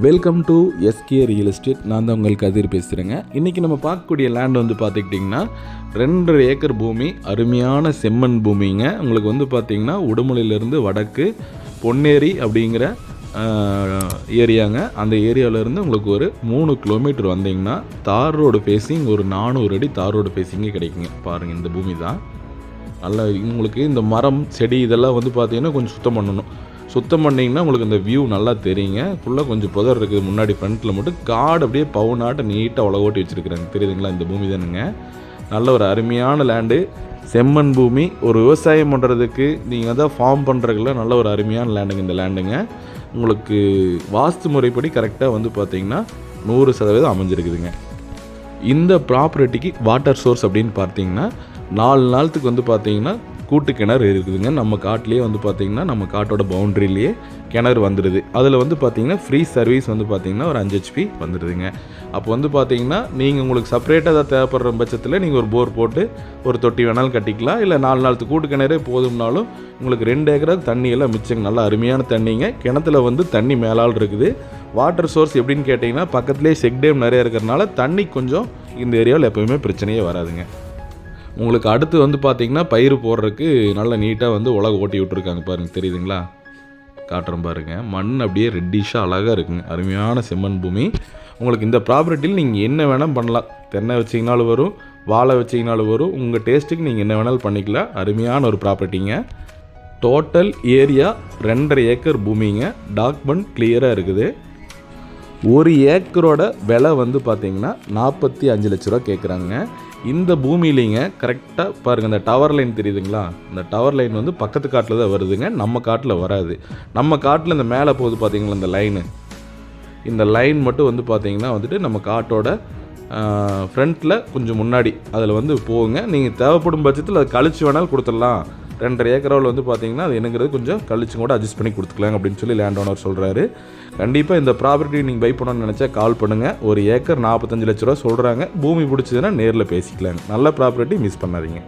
Welcome to SK real estate நான் தான் உங்களுக்கு கதிர் பேசுகிறேங்க இன்றைக்கி நம்ம பார்க்கக்கூடிய லேண்ட் வந்து பார்த்துக்கிட்டிங்கன்னா ரெண்டரை ஏக்கர் பூமி அருமையான செம்மண் பூமிங்க. உங்களுக்கு வந்து பார்த்திங்கன்னா உடுமலையிலேருந்து வடக்கு பொன்னேரி அப்படிங்கிற ஏரியாங்க. அந்த ஏரியாவிலேருந்து உங்களுக்கு ஒரு மூணு கிலோமீட்டர் வந்தீங்கன்னா தார் ரோடு ஃபேஸிங் ஒரு நானூறு அடி தார் ரோடு ஃபேஸிங்கே கிடைக்குங்க. பாருங்கள் இந்த பூமி தான். நல்லா உங்களுக்கு இந்த மரம் செடி இதெல்லாம் வந்து பார்த்திங்கன்னா கொஞ்சம் சுத்தம் பண்ணணும். சுத்தம் பண்ணிங்கன்னா உங்களுக்கு இந்த வியூ நல்லா தெரியுங்க. ஃபுல்லாக கொஞ்சம் புதர் இருக்குது. முன்னாடி ஃப்ரண்ட்டில் மட்டும் காடு அப்படியே பவுனாட்ட நீட்டாக உலக ஓட்டி வச்சுருக்குறாங்க. தெரியுதுங்களா? இந்த பூமி தானுங்க. நல்ல ஒரு அருமையான லேண்டு செம்மண் பூமி. ஒரு விவசாயம் பண்ணுறதுக்கு நீங்கள் தான் ஃபார்ம் பண்ணுறதுக்குலாம் நல்ல ஒரு அருமையான லேண்டுங்க இந்த லேண்டுங்க உங்களுக்கு வாஸ்து முறைப்படி கரெக்டாக வந்து பார்த்தீங்கன்னா நூறு சதவீதம் அமைஞ்சிருக்குதுங்க. இந்த ப்ராப்பர்ட்டிக்கு வாட்டர் சோர்ஸ் அப்படின்னு பார்த்தீங்கன்னா நாலு நாளத்துக்கு வந்து பார்த்தீங்கன்னா கூட்டு கிணறு இருக்குதுங்க. நம்ம காட்டிலேயே வந்து பார்த்தீங்கன்னா நம்ம காட்டோட பவுண்ட்ரிலேயே கிணறு வந்துடுது அதில் வந்து பார்த்தீங்கன்னா ஃப்ரீ சர்வீஸ் வந்து பார்த்தீங்கன்னா ஒரு அஞ்சு ஹெச்பி வந்துடுதுங்க அப்போ வந்து பார்த்தீங்கன்னா நீங்கள் உங்களுக்கு செப்பரேட்டாக ஏதாவது தேவைப்படுற பட்சத்தில் நீங்கள் ஒரு போர் போட்டு ஒரு தொட்டி வேணாலும் கட்டிக்கலாம். இல்லை நாலு நாளுக்கு கூட்டு கிணறே போதும்னாலும் உங்களுக்கு ரெண்டு ஏக்கராக தண்ணி எல்லாம் மிச்சங்க. நல்லா அருமையான தண்ணிங்க. கிணத்துல வந்து தண்ணி மேலால் இருக்குது. வாட்டர் சோர்ஸ் எப்படின்னு கேட்டிங்கன்னா பக்கத்துலேயே செக் டேம் நிறைய இருக்கிறனால தண்ணி கொஞ்சம் இந்த ஏரியாவில் எப்போயுமே பிரச்சனையே வராதுங்க. உங்களுக்கு அடுத்து வந்து பார்த்தீங்கன்னா பயிர் போடுறதுக்கு நல்ல நீட்டாக வந்து உலக ஓட்டி விட்ருக்காங்க பாருங்கள் தெரியுதுங்களா? காட்டுறேன் பாருங்க. மண் அப்படியே ரெட்டிஷாக அழகாக இருக்குங்க. அருமையான செம்மண் பூமி. உங்களுக்கு இந்த ப்ராப்பர்ட்டியில் நீங்கள் என்ன வேணால் பண்ணலாம். தென்னை வச்சிங்கனாலும் வரும் வாழை வச்சிங்கனாலும் வரும். உங்கள் டேஸ்ட்டுக்கு நீங்கள் என்ன வேணாலும் பண்ணிக்கலாம். அருமையான ஒரு ப்ராப்பர்ட்டிங்க டோட்டல் ஏரியா ரெண்டரை ஏக்கர் பூமிங்க. டாக்குமெண்ட் கிளியராக இருக்குது. ஒரு ஏக்கரோட விலை வந்து பார்த்திங்கன்னா நாற்பத்தி அஞ்சு லட்ச ரூபா கேட்குறாங்க. இந்த பூமியிலிங்க கரெக்டாக பாருங்கள் இந்த டவர் லைன் தெரியுதுங்களா? இந்த டவர் லைன் வந்து பக்கத்து காட்டில் தான் வருதுங்க நம்ம காட்டில் வராது. நம்ம காட்டில் இந்த மேலே போகுது பார்த்தீங்களா இந்த லைனு இந்த லைன் மட்டும் வந்து பார்த்தீங்கன்னா வந்துட்டு நம்ம காட்டோட ஃப்ரண்ட்டில் கொஞ்சம் முன்னாடி அதில் வந்து போகுங்க. நீங்கள் தேவைப்படும் பட்சத்தில் அதை கழிச்சு வேணாலும் கொடுத்துடலாம். ரெண்டரை ஏக்கராவில் வந்து பார்த்தீங்கன்னா அது என்னங்கிறது கொஞ்சம் கழிச்சு கூட அட்ஜஸ்ட் பண்ணி கொடுத்துக்கலாம் அப்படின்னு சொல்லி லேண்ட் ஓனர் சொல்கிறாரு கண்டிப்பாக இந்த ப்ராப்பர்ட்டி நீங்கள் பை பண்ணணும்னு நினச்சா கால் பண்ணுங்கள் ஒரு ஏக்கர் நாற்பத்தஞ்சு லட்ச ரூபா சொல்கிறாங்க பூமி பிடிச்சதுன்னா நேரில் பேசிக்கலாங்க. நல்ல ப்ராப்பர்ட்டி மிஸ் பண்ணாதீங்க.